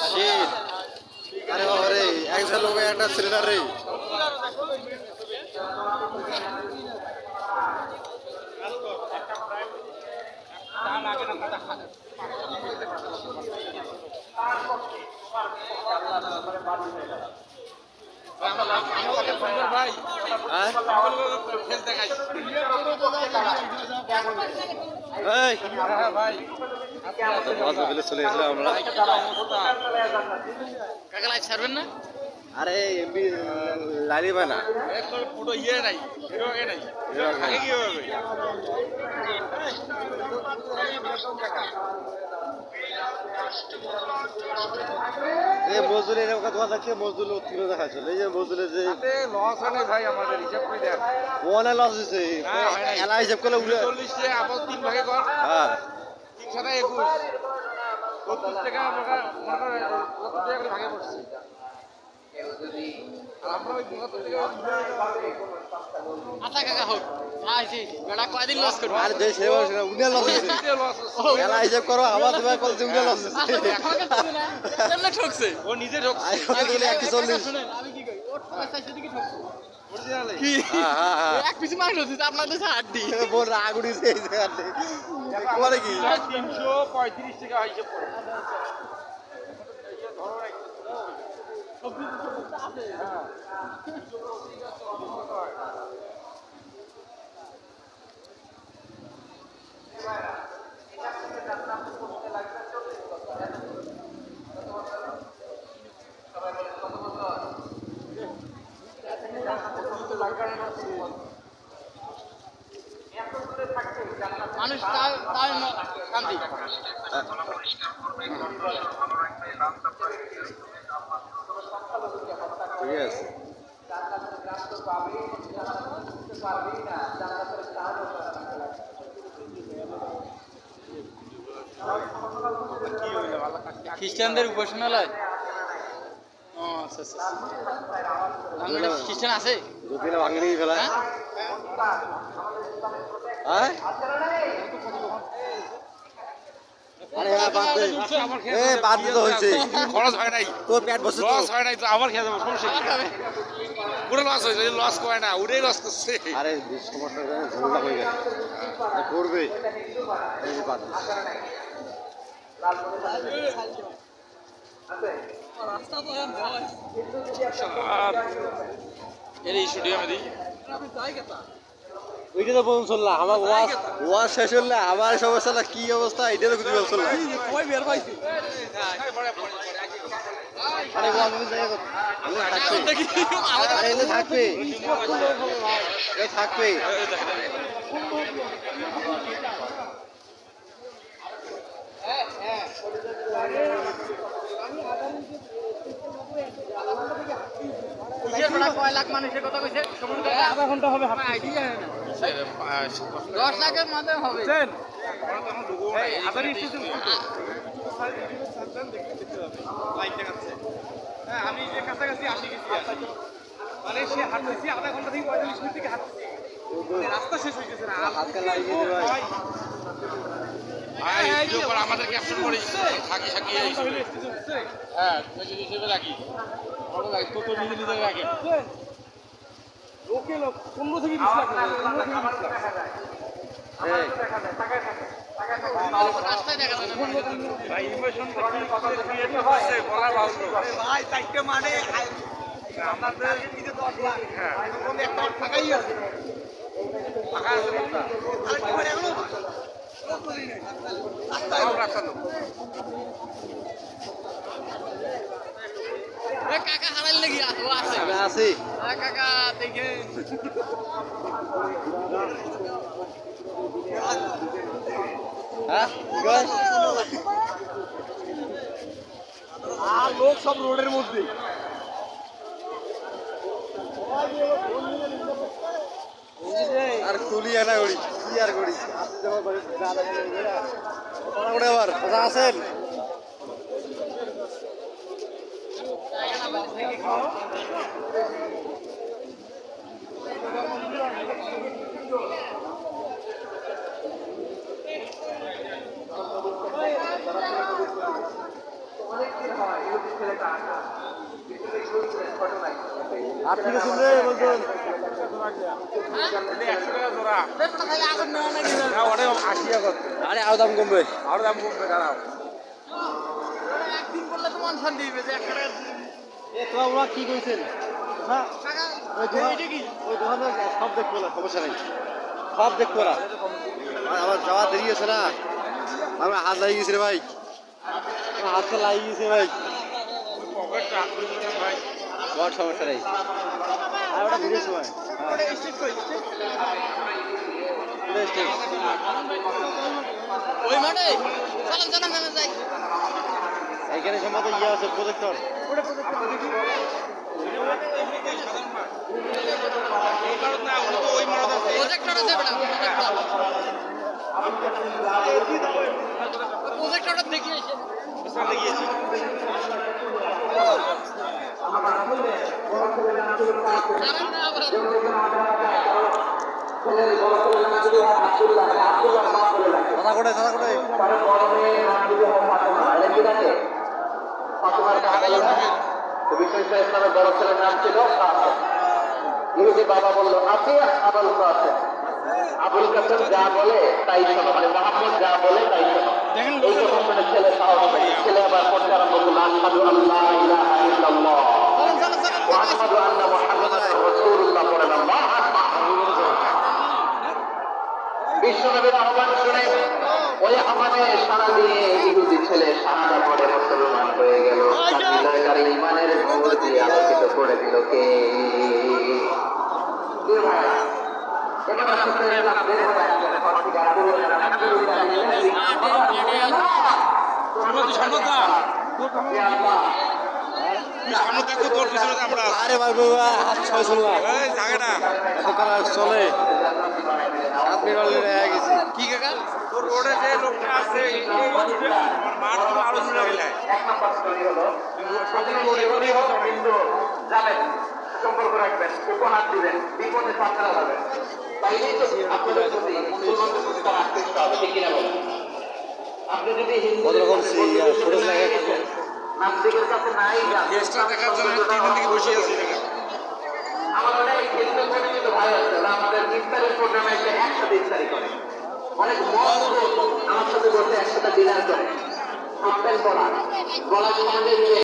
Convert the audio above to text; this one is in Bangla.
শীত আরে বাবা রে একজন লোক একটা সিলিন্ডার রে। হ্যাঁ? মাছ ফেলে চলে এসেছিলাম আমরা। কাকা লাইভ ছাড়বেন না? আরে এমবি লাইলি না। পুরো ইয়ে নাই নাই। কি হবে? এ মজদুরের এরকম কথা মজদুর উত্তীর্ণ দেখাচ্ছিল। এই যে মজদুরের যে লস হয় ভাই আমাদের হিসাব করে দেখ। ওয়ানে লস দিছে। না, এলা হিসাব করলে উড়ে চল্লিশ আবার তিন ভাগে কর। হ্যাঁ। সাথে একুশ। সত্তর টাকা সত্তর টাকা করে ভাগে পড়ছি। আমরা আচ্ছা কাকা হোক। আইছি কয়দিন লস করব? আর যে সেবা লস। এলা হিসাব করো আবার তুমি বলছে উড়ে লস ঠকছে? ও নিজে গেলে একশো চল্লিশ। আমি কি করি? ওর ঠকার চাইছে ঠকছে। কি? হ্যাঁ হ্যাঁ হ্যাঁ। এক পিস মাংস দিচ্ছে আপনাদের হাড্ডি। বোন রাগ উড়িছে এই জায়গাতে বলে কি? তিনশো পঁয়ত্রিশ টাকা হিসেব করে মানুষ শান্তি। ঠিক আছে। খ্রিস্টানদের উপাসনালয়? ও আচ্ছা আচ্ছা খ্রিস্টান আছে? যদি না ফেলা হ্যাঁ। হ্যাঁ আরে হ্যাঁ বাদ দে। এ বাদ দিতে হয়েছে। খরচ হয় নাই। তোর পেট বসে তো। লস হয় নাই তো আবার খেয়ে যাব সমস্যা পুরো লস হয়েছে লস করে না ওটাই লস করছে। আরে সমস্যা ঝামেলা হয়ে গেছে। করবে। এর স্টুডিও আমি দিই। ওইটা তো বলুন শুনলাম আমার ওয়াজ ওয়াজ শেষ হলে আমার সমস্যাটা কি অবস্থা? এটা তো কিছু থাকবে। কয় লাখ মানুষের কথা কইছে? আধা ঘণ্টা হবে আইডিয়া দশ লাখের মধ্যে হবে হ্যাঁ আমি যে কাছাকাছি আসি গেছি মানে সে হাঁটতেছি আধা ঘণ্টা থেকে পঁয়তাল্লিশ মিনিট থেকে হাঁটতেছি মানে রাস্তা শেষ হয়ে গেছে না আমাদের ক্যাপশন করে থাকি সাকি হ্যাঁ হিসেবে রাখি কত নিজে নিজে রাখে লোকে লোক পনেরো থেকে বিশ লাখ পনেরো থেকে বিশ লাখ এই, কাকা হারাইল নাকি? ও আছে। কাকা দেখে হ্যাঁ? আর লোক সব রোডের মধ্যে। আর তুলি আনা করি কি আর করি? আবার আছেন আর ঠিক আছে রে বলছেন একশো টাকা জোড়া না ওটা আশি আরে আরও দাম কমবে। আরও দাম কমবে দাঁড়াও। একদিন করলে তো মন শান্তি হবে যে একটা এ তোরা ওরা কি কইছেন? হ্যাঁ? ওই দোকানে সব দেখব না সমস্যা নেই। সব দেখব না। আমার যাওয়া দেরি আছে না। আমার হাত লাগিয়ে গেছে রে ভাই। আমার হাতটা লাগিয়ে গেছে ভাই ভাই। বড় সমস্যা নেই। আর ওটা ভিডিও সময়। হ্যাঁ। ওই মাঠে? চলেন চলেন চলেন যাই। এইখানে সম্ভবত ইয়ে আছে প্রজেক্টর। তো ওই মারত আছে প্রজেক্টর। আছে বেটা প্রজেক্টরটা দেখি না আবার সাদা করে সাদা করে ইসলামের বড় ছেলের নাম ছিল কাসেম। ইহুদি বাবা বলল আছে আবুল কাসেম। আবুল কাসেম যা বলে তাই শোনো মানে মোহাম্মদ যা বলে তাই শোনো এই ছেলে সাহস ছেলে আবার পড়তে আরম্ভ করল আশহাদু আল্লাহ ইলাহা ইল্লাল্লাহ। আশহাদু আন্না ওই আহ্বানে সারা দিয়ে ইহুদি ছেলে সারাটা পরে মুসলমান হয়ে গেল তার ইমানের খবর দিয়ে আলোকিত করে দিল কে কে আলহামদুলিল্লাহ, সামনে দেখো তোর পিছনে আমরা আরে ভাই বাবা হাত ছয় শুনলাম এই জায়গাটা। সকাল আর চলে। সাত অলরেডি হয়ে গেছে। কি কাকা? তোর রোডে যে লোকটা আছে মাঠ তো আরও গেলে এক নম্বর স্টোরি হলো রোডে রোডে কিন্তু যাবেন সম্পর্ক রাখবেন উপহার দিবেন বিপদে পাত্রা হবেন তাইলেই তো আপনাদের প্রতি মুসলমানদের প্রতি তার আকৃষ্ট হবে ঠিক কিনা বলেন আপনি যদি হিন্দু ছোট জায়গায় নাস্তিকের কাছে নাই যান দেখার জন্য তিন থেকে বসে আছি। আমার অনেক হিন্দু পরিচিত ভাই আছে আমাদের ইফতারের প্রোগ্রামে এসে একসাথে ইফতারি করে। অনেক মত আমার সাথে বসে একসাথে ডিনার করে। গলা জমানে